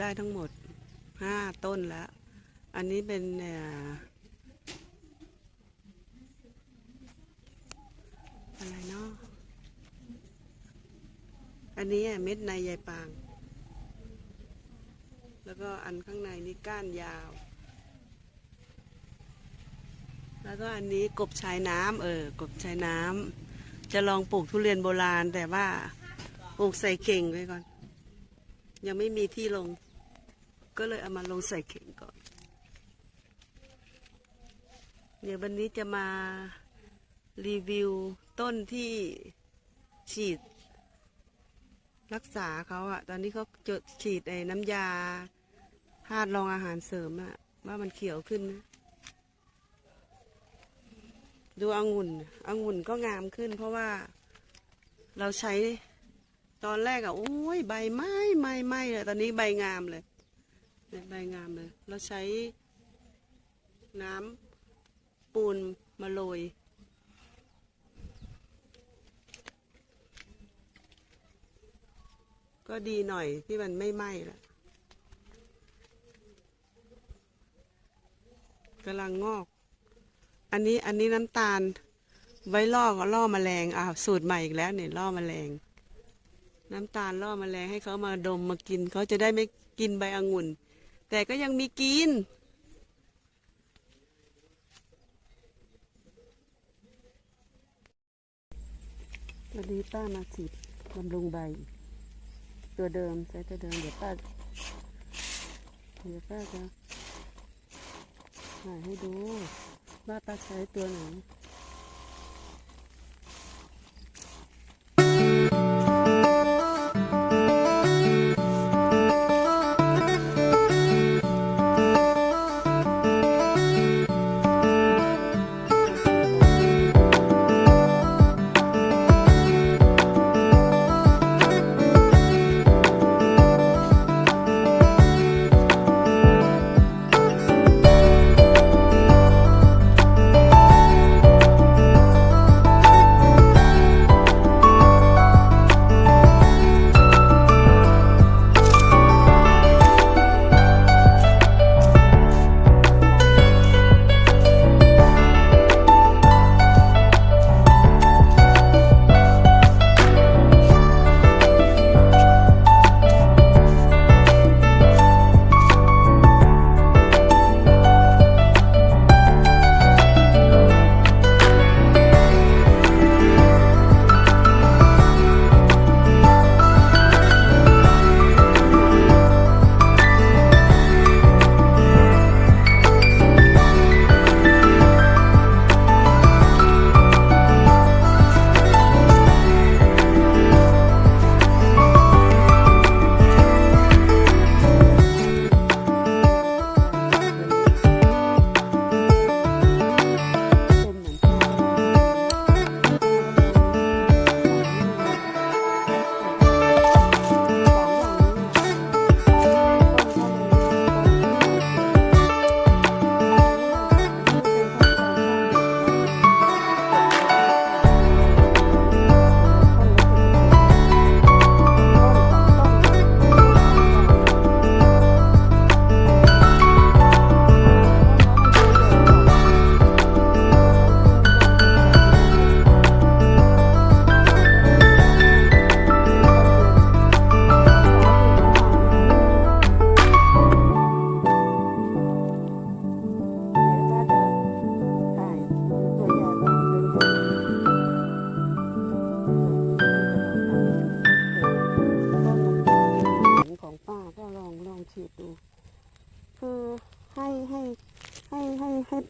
ได้ทั้งหมดห้าต้นแล้ว อันนี้เป็นอะไรเนาะอันนี้เม็ดในใยปาง แล้วก็อันข้างในนี่ก้านยาว แล้วก็อันนี้กบชายน้ำเออกบชายน้ำจะลองปลูกทุเรียนโบราณแต่ว่าปลูกใส่เข่งไว้ก่อน ยังไม่มีที่ลง ก็เลยเอามาลงใส่เข่งก่อน เดี๋ยววันนี้จะมารีวิวต้นที่ฉีด รักษาเขาอะตอนนี้เขาจดฉีดไอ้น้ำยาธาตุรองอาหารเสริมอะว่ามันเขียวขึ้นนะดูองุ่นองุ่นก็งามขึ้น เพราะว่าเราใช้ตอนแรกอะโอ้ยใบไม้ไม้ไม้เลยตอนนี้ใบงามเลย เนี่ยใบงามเลย เราใช้น้ำปูนมาโรยก็ดีหน่อยที่มันไม่ไหม้ละกำลังงอก อันนี้อันนี้น้ำตาล ไว้ล่อล่อแมลงอ้าวสูตรใหม่อีกแล้วเนี่ยล่อแมลง น้ำตาลล่อแมลงให้เขามาดมมากินเขาจะได้ไม่กินใบองุ่น แต่ก็ยังมีกิน วันนี้ป้ามาฉีดบำรุงใบ ตัวเดิมใช้ตัวเดิม เดี๋ยวป้า เดี๋ยวป้าจะถ่ายให้ดูว่าป้าใช้ตัวไหนเป็น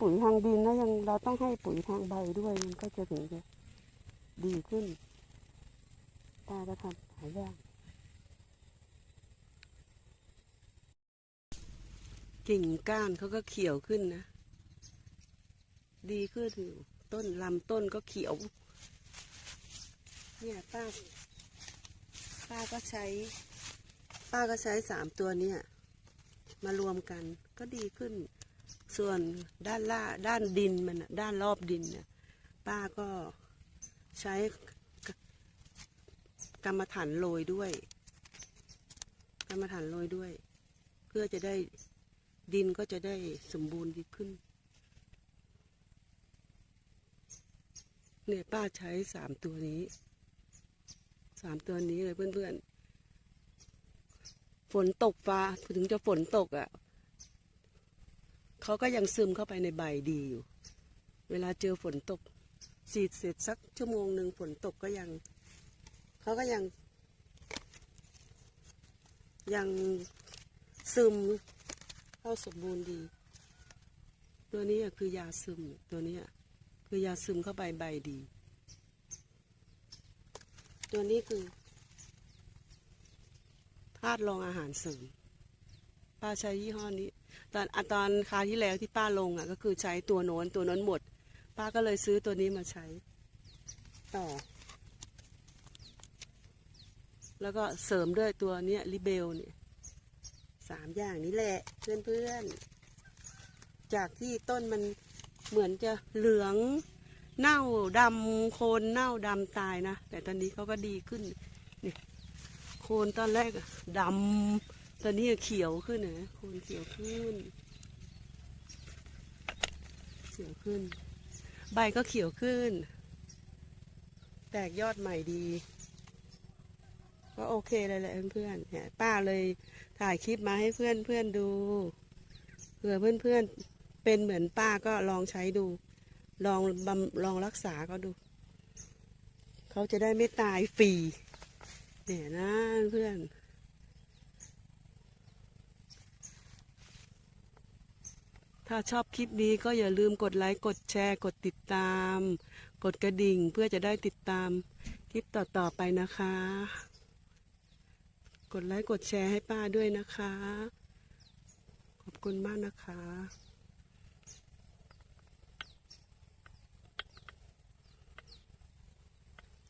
ปุ๋ยทางดินแล้วยังเราต้องให้ปุ๋ยทางใบด้วยมันก็จะถึงจะดีขึ้นป้าก็ทำหายยางกิ่งก้านเขาก็เขียวขึ้นนะ ดีขึ้นอยู่ต้นลำต้นก็เขียว เนี่ยป้า ป้าก็ใช้ ป้าก็ใช้สามตัวเนี่ย มารวมกันก็ดีขึ้น ส่วนด้านล่าด้านดินมันด้านรอบดินเนี่ยป้าก็ใช้กกรรมฐานโรยด้วย กรรมฐานโรยด้วย เพื่อจะได้ดินก็จะได้สมบูรณ์ดีขึ้น เนี่ยป้าใช้สามตัวนี้สามตัวนี้เลยเพื่อนๆฝนตกฟ้าถึงจะฝนตกอะ่ะ เขาก็ยังซึมเข้าไปในใบดีอยู่ เวลาเจอฝนตกสีดเสร็จสักชั่วโมงหนึ่งฝนตกก็ยังเขาก็ยัง ยังซึมเข้าสมบูรณ์ดี ตัวนี้คือยาซึมตัวนี้คือยาซึมเข้าไปใบดี ตัวนี้คือธาตุรองอาหารเสริม ป้าใช้ยี่ห้อนี้ ตอนอะตอนคราวที่แล้วที่ป้าลงอะ ก็คือใช้ตัวโน้นตัวโน้นหมด ป้าก็เลยซื้อตัวนี้มาใช้ ต่อ แล้วก็เสริมด้วยตัวเนี้ยลิเบลเนี่ยสามอย่างนี้แหละเพื่อนเพื่อนจากที่ต้นมันเหมือนจะเหลืองเน่าดำโคนเน่าดำตายนะ แต่ตอนนี้เขาก็ดีขึ้นนี่โคนตอนแรกดำ ตอนนี้เขียวขึ้นนะโคนเขียวขึ้น เขียวขึ้น ใบก็เขียวขึ้น แตกยอดใหม่ดี ก็โอเคเลยแหละเพื่อนๆเนี่ยป้าเลยถ่ายคลิปมาให้เพื่อนเพื่อนๆดูเผื่อเพื่อนเพื่อนๆเป็นเหมือนป้าก็ลองใช้ดู ลองบำลองรักษาก็ดู เขาจะได้ไม่ตายฟรีเนี่ยนะเพื่อน ถ้าชอบคลิปนี้ก็อย่าลืมกดไลค์กดแชร์ กดติดตาม กดกระดิ่งเพื่อจะได้ติดตาม คลิปต่อๆไปนะคะ กดไลค์กดแชร์ให้ป้าด้วยนะคะ ขอบคุณมากนะคะ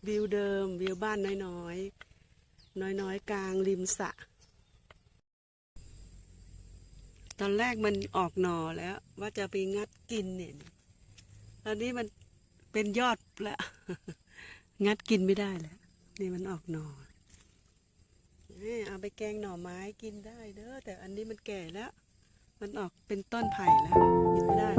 วิวเดิมวิวบ้านน้อยๆ น้อยๆ กลางริมสระ ตอนแรกมันออกหน่อแล้ว ว่าจะไปงัดกินเนี่ย ตอนนี้มันเป็นยอดแล้ว งัดกินไม่ได้แล้ว นี่มันออกหน่อเอาไปแกงหน่อไม้กินได้เด้อแต่อันนี้มันแก่แล้ว มันออกเป็นต้นไผ่แล้วกินไม่ได้